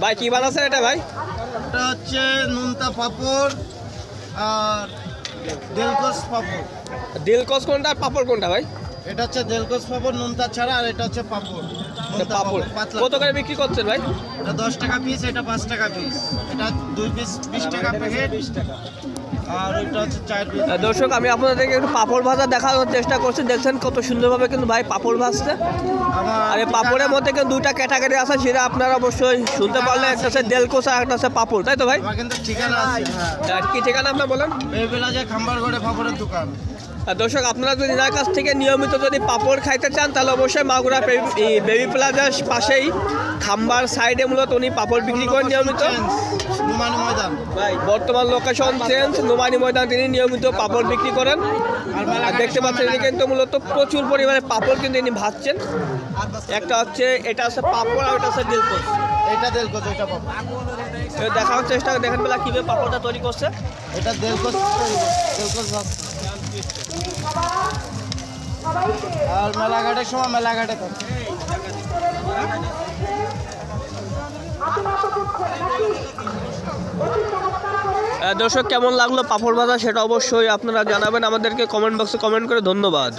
ভাই কি বানাচ্ছেন এটা ভাই? এটা হচ্ছে নুনতা পাপড় আর দিলকস পাপড়। দিলকস কোনটা পাপড় কোনটা ভাই? এটা হচ্ছে দিলকস পাপড় নুনতা ছাড়া আর এটা হচ্ছে পাপড়। পাপড়। কত করে বিক্রি করছেন ভাই? এটা দশ টাকা পিস এটা পাঁচ টাকা পিস এটা দুই পিস বিশ টাকা প্যাকেট বিশ দর্শক আমি আপনাদেরকে একটু পাপড় ভাজা দেখানোর চেষ্টা করছি। দেখছেন কত সুন্দরভাবে কিন্তু ভাই পাপড় ভাজছে। আর এই পাপড়ের মধ্যে কিন্তু দুইটা ক্যাটাগরি আছে সেটা আপনারা অবশ্যই শুনতে পারলে। একটা আছে। দেলকোস একটা আছে পাপড়। তাই তো ভাই? ঠিকানা হ্যাঁ আর কি ঠিকানা আপনার বলেন? পাপড়ের দোকান। দর্শক আপনারা যদি এনার কাছ থেকে নিয়মিত যদি পাপড় খাইতে চান তাহলে অবশ্যই মাগুরা বেবি- এই প্লাজার পাশেই খাম্বার সাইডে মূলত উনি পাপড় বিক্রি করেন নিয়মিত। বর্তমান লোকেশন চেঞ্জ নোমানি ময়দান তিনি নিয়মিত পাপড় বিক্রি করেন। আর দেখতে পাচ্ছেন ইনি কিন্তু মূলত প্রচুর পরিমাণে পাপড় কিন্তু ইনি ভাজছেন। একটা হচ্ছে এটা হচ্ছে পাপড় আর ওটা হচ্ছে দিলকোস এটা দেলকোস এটা পাপড়। দেখানোর চেষ্টা করে দেখেন বেলা কীভাবে পাপড়টা তৈরি করছে। এটা। আর মেলাঘাটের সময় মেলাঘাটে থাকে। দর্শক, কেমন লাগল পাপড় ভাজা? সেটা অবশ্যই আপনারা জানাবেন। আমাদেরকে কমেন্ট বক্সে কমেন্ট করে ধন্যবাদ।